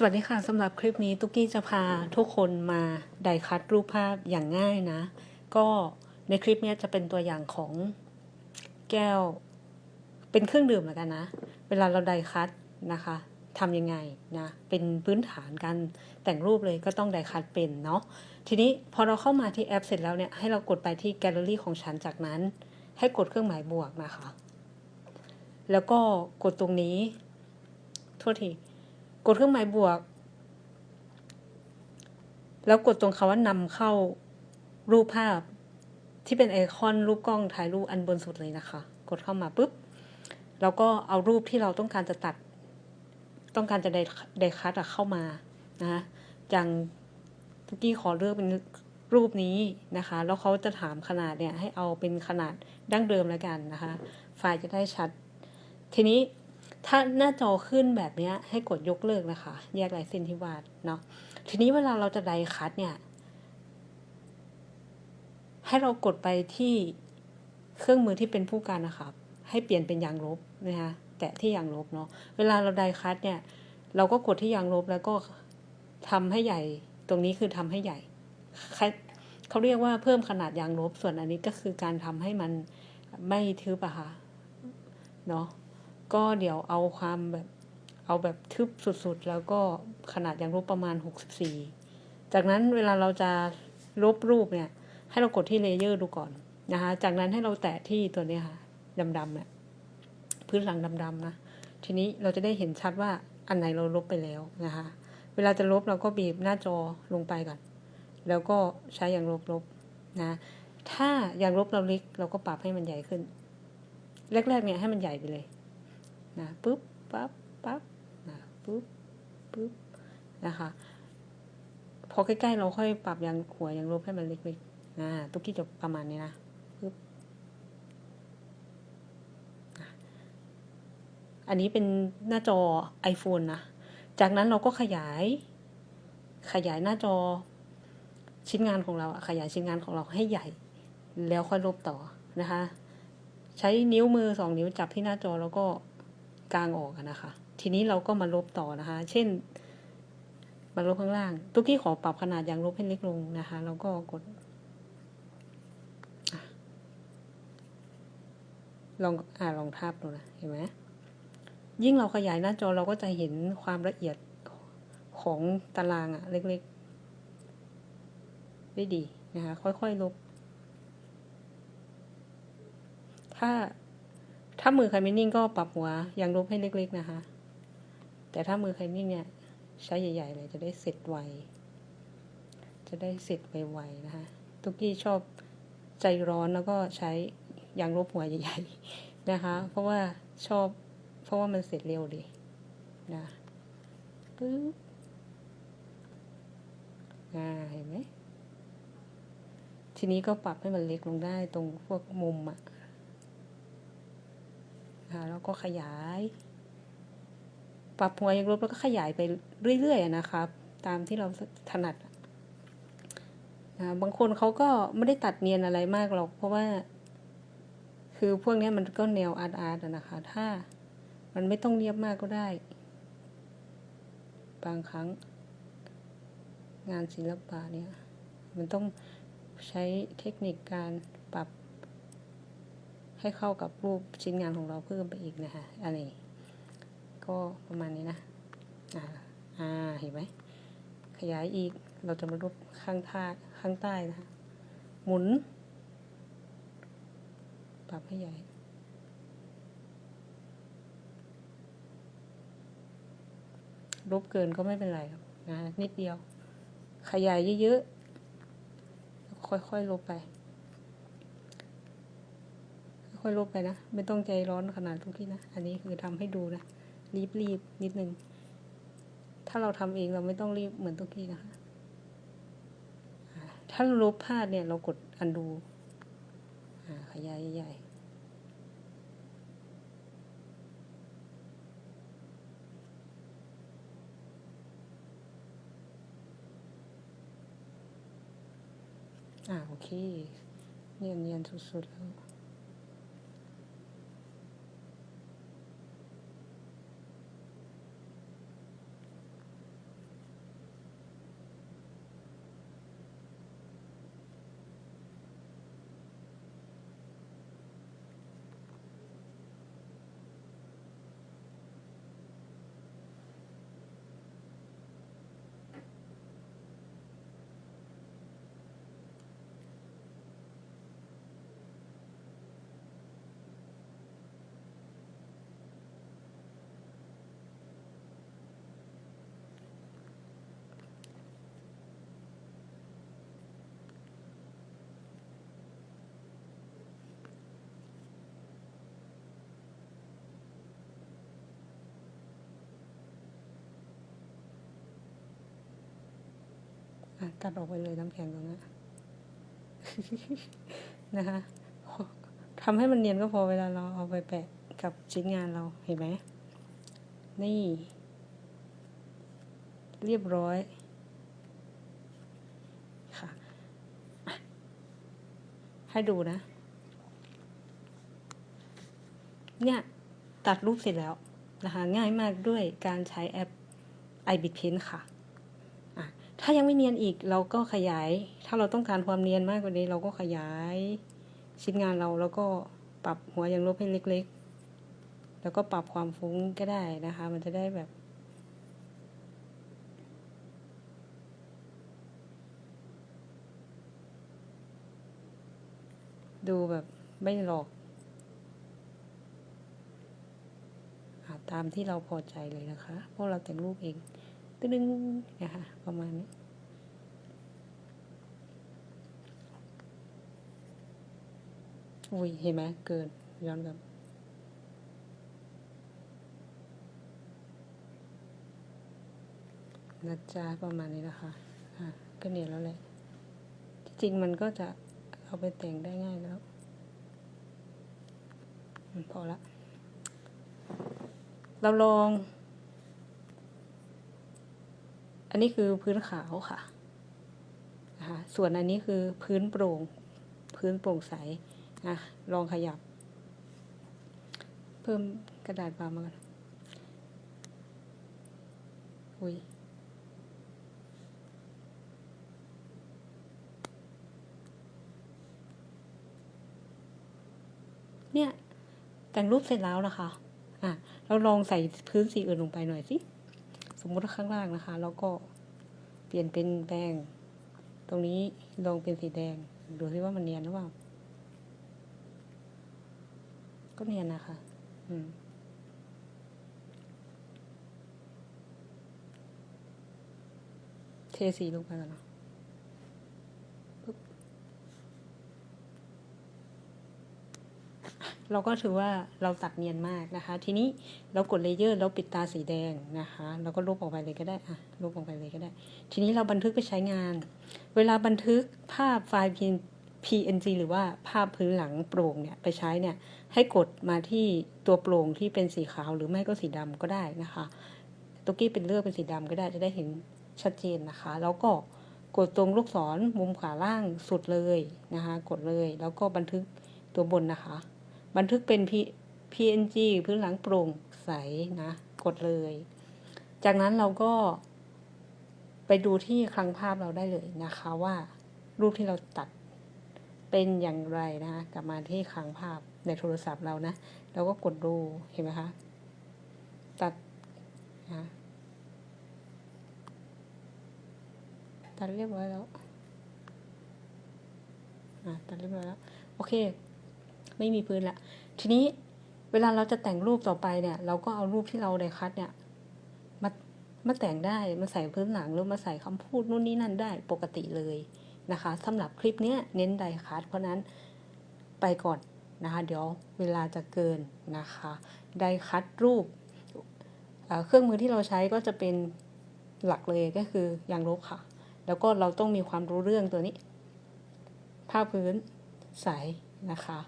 สวัสดีค่ะสำหรับคลิปนี้ ตุ๊กกี้จะพาทุกคนมาไดคัดรูปภาพอย่างง่ายนะ ก็ในคลิปนี้จะเป็นตัวอย่างของแก้ว เป็นเครื่องดื่มแล้วกันนะ เวลาเราไดคัดนะคะทำยังไงนะ เป็นพื้นฐานการแต่งรูปเลยก็ต้องไดคัดเป็นเนาะทีนี้พอเราเข้ามาที่แอปเสร็จแล้วเนี่ย ให้เรากดไปที่แกลเลอรี่ของฉันจากนั้น ให้กดเครื่องหมายบวกนะคะ แล้วก็กดตรงนี้โทษที กดเครื่องหมายบวก แล้วกดตรงคำว่านำเข้ารูปภาพที่เป็นไอคอนรูปกล้องถ่ายรูปอันบนสุดเลยนะคะ กดเข้ามาปุ๊บแล้วก็เอารูปที่เราต้องการจะตัด ต้องการจะได้ได้คัดเข้ามานะอย่างทุกกี้ขอเลือกเป็นรูปนี้นะคะ แล้วเขาจะถามขนาดเนี่ยให้เอาเป็นขนาดดั้งเดิมแล้วกันนะคะ ไฟล์จะได้ชัด ทีนี้ ถ้าหน้าจอขึ้นแบบนี้ให้กดยกเลิกนะคะ แยกลายเส้นที่วาดเนาะทีนี้เวลาเราจะไดคัดเนี่ย ให้เรากดไปที่เครื่องมือที่เป็นผู้การนะคะให้เปลี่ยนเป็นยางลบนะคะแตะที่ยางลบเนาะเวลาเราไดคัดเนี่ย เราก็กดที่ยางลบแล้วก็ทำให้ใหญ่ตรงนี้คือทำให้ใหญ่เขาเรียกว่าเพิ่มขนาดยางลบส่วนอันนี้ก็คือการทำให้มันไม่ทึบอะค่ะเนาะ ก็เดี๋ยวเอาความแบบเอาแบบทึบสุดๆ แล้วก็ขนาดยางลบประมาณ 64 จากนั้นเวลาเราจะลบรูปเนี่ย ให้เรากดที่เลเยอร์ดูก่อนนะคะ จากนั้นให้เราแตะที่ตัวนี้ค่ะดำๆเนี่ยพื้นหลังดำๆนะ ทีนี้เราจะได้เห็นชัดว่าอันไหนเราลบไปแล้วนะคะ เวลาจะลบเราก็บีบหน้าจอลงไปก่อน แล้วก็ใช้อย่างลบๆนะ ถ้าอย่างลบเราเล็กเราก็ปรับให้มันใหญ่ขึ้น แรกๆเนี่ยให้มันใหญ่ไปเลย นะปุ๊บปั๊บปั๊บนะปุ๊บปุ๊บนะคะ พอใกล้ๆเราค่อยปรับยางหัวยางลบให้มันเล็กๆนะตุ๊กกี้จะประมาณนี้นะปุ๊บอันนี้เป็นหน้าจอ iPhone นะ จากนั้นเราก็ขยาย ขยายหน้าจอชิ้นงานของเราขยายชิ้นงานของเราให้ใหญ่ แล้วค่อยลบต่อนะคะ ใช้นิ้วมือสองนิ้วจับที่หน้าจอแล้วก็ กลางออกนะคะ ทีนี้เราก็มาลบต่อนะคะ เช่น มาลบข้างล่าง ตุ๊กกี้ขอปรับขนาดยางลบให้เล็กลงนะคะ แล้วก็กด ลองอ่าลองทาบดูนะ เห็นไหมยิ่งเราขยายหน้าจอเราก็จะเห็นความละเอียดของตารางอะเล็กๆ ได้ดีนะคะ ค่อยๆ ลบ ถ้า ถ้ามือใครไม่นิ่งก็ปรับหัว ยางลบให้เล็ก ๆ นะคะ แต่ถ้ามือใครนิ่งเนี่ย ใช้ใหญ่ ๆ เลยจะได้เสร็จไว จะได้เสร็จไวๆนะคะตุกกี้ชอบใจร้อนแล้วก็ใช้ยางลบหัวใหญ่ ๆ นะคะ เพราะว่าชอบ เพราะว่ามันเสร็จเร็วดีนะปึ๊บอ่าเห็นไหมทีนี้ก็ปรับให้มันเล็กลงได้ตรงพวกมุมอะ ค่ะแล้วก็ขยาย ปรับหัวยังลบแล้วก็ขยายไปเรื่อยๆนะครับ ตามที่เราถนัดนะบางคนเขาก็ไม่ได้ตัดเนียนอะไรมากหรอกเพราะว่า คือพวกนี้มันก็แนวอาร์ตอาร์ตนะคะ ถ้ามันไม่ต้องเนียบมากก็ได้ บางครั้ง งานศิลปะเนี่ย มันต้องใช้เทคนิคการ ให้เข้ากับรูปชิ้นงานของเราเพิ่มไปอีกนะคะอันนี้ก็ประมาณนี้นะอ่าอ่าเห็นไหมขยายอีกเราจะมารูปข้างท่าข้างใต้นะคะหมุนปรับให้ใหญ่ลบเกินก็ไม่เป็นไรครับนะนิดเดียว ขยายเยอะๆค่อยๆลบไป ค่อยลบไปนะ ไม่ต้องใจร้อนขนาดทุกที่นะ อันนี้คือทำให้ดูนะ รีบรีบนิดนึง ถ้าเราทำเองเราไม่ต้องรีบเหมือนทุกที่นะคะ ถ้าลบพลาดเนี่ยเรากดอันดูขยายใหญ่อ่าโอเค เนียนเนียนสุดๆแล้ว ตัดออกไปเลยน้ำแข็งตรงนั้นนะคะทำให้มันเนียนก็พอเวลาเราเอาไปแปะกับชิ้นงานเราเห็นไหมนี่ เรียบร้อยค่ะให้ดูนะ เนี่ยตัดรูปเสร็จแล้วนะคะง่ายมากด้วยการใช้แอป iBit Paint ค่ะ ถ้ายังไม่เนียนอีกเราก็ขยาย ถ้าเราต้องการความเนียนมากกว่านี้ เราก็ขยายชิ้นงานเราแล้วก็ปรับหัวอย่างลบให้เล็ก ๆ แล้วก็ปรับความฟุ้งก็ได้นะคะ มันจะได้แบบดูแบบไม่หลอกอาตามที่เราพอใจเลยนะคะพราะเราแต่งรูปเอง ตึ้งนะคะประมาณนี้อุ้ยเห็นไหมเกินย้อนกลับนะจ๊ะประมาณนี้นะคะอะก็เหนียนแล้วแหละจริงมันก็จะเอาไปแต่งได้ง่ายแล้วพอละ เราลอง อันนี้คือพื้นขาวค่ะนะคะส่วนอันนี้คือพื้นโปร่ง พื้นโปร่งใสนะลองขยับ เพิ่มกระดาษบางมาก่อนอุ้ยเนี่ยแต่งรูปเสร็จแล้วนะคะ อะ เราลองใส่พื้นสีอื่นลงไปหน่อยสิ สมมุติว่าข้างล่างนะคะ แล้วก็เปลี่ยนเป็นแดง ตรงนี้ลองเป็นสีแดง ดูซิว่ามันเนียนหรือเปล่า ก็เนียนนะคะ อืมเทสีลงไปก่อนเนาะปึ๊บ เราก็ถือว่าเราตัดเนียนมากนะคะ ทีนี้เรากดเลเยอร์แล้วปิดตาสีแดงนะคะเราก็ลบออกไปเลยก็ได้อะลบออกไปเลยก็ได้ ทีนี้เราบันทึกไปใช้งาน เวลาบันทึกภาพไฟล์ PNG หรือว่าภาพพื้นหลังโปร่งเนี่ยไปใช้เนี่ยให้กดมาที่ตัวโปร่งที่เป็นสีขาวหรือไม่ก็สีดำก็ได้นะคะตุกกี้เป็นเลือกเป็นสีดำก็ได้จะได้เห็นชัดเจนนะคะ แล้วก็กดตรงลูกศรมุมขวาล่างสุดเลยนะคะ กดเลยแล้วก็บันทึกตัวบนนะคะ บันทึกเป็น PNG พื้นหลังโปร่งใสนะ กดเลย จากนั้นเราก็ไปดูที่คลังภาพเราได้เลยนะคะว่า รูปที่เราตัดเป็นอย่างไรนะกลับมาที่คลังภาพในโทรศัพท์เรานะเราก็กดดูเห็นไหมคะ ตัดนะตัดเรียบร้อยแล้วอะตัดเรียบร้อยแล้ว โอเค ไม่มีพื้นละทีนี้เวลาเราจะแต่งรูปต่อไปเนี่ย เราก็เอารูปที่เราได้คัดเนี่ยมามาแต่งได้มาใส่พื้นหลังหรือมาใส่คำพูดนู่นนี่นั่นได้ปกติเลยนะคะสำหรับคลิปเนี้ยเน้นไดคัดเพราะนั้นไปก่อนนะคะเดี๋ยวเวลาจะเกินนะคะไดคัดรูปเเครื่องมือที่เราใช้ก็จะเป็นหลักเลยก็คือยางลบค่ะ แล้วก็เราต้องมีความรู้เรื่องตัวนี้ ผ้าพื้นใสนะคะ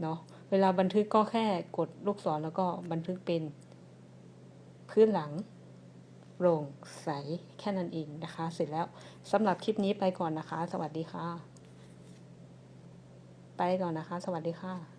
เนาะเวลาบันทึกก็แค่กดลูกศรแล้วก็บันทึกเป็น พื้นหลังโปร่งใสแค่นั้นเองนะคะ เสร็จแล้วสำหรับคลิปนี้ไปก่อนนะคะ สวัสดีค่ะ ไปก่อนนะคะ สวัสดีค่ะ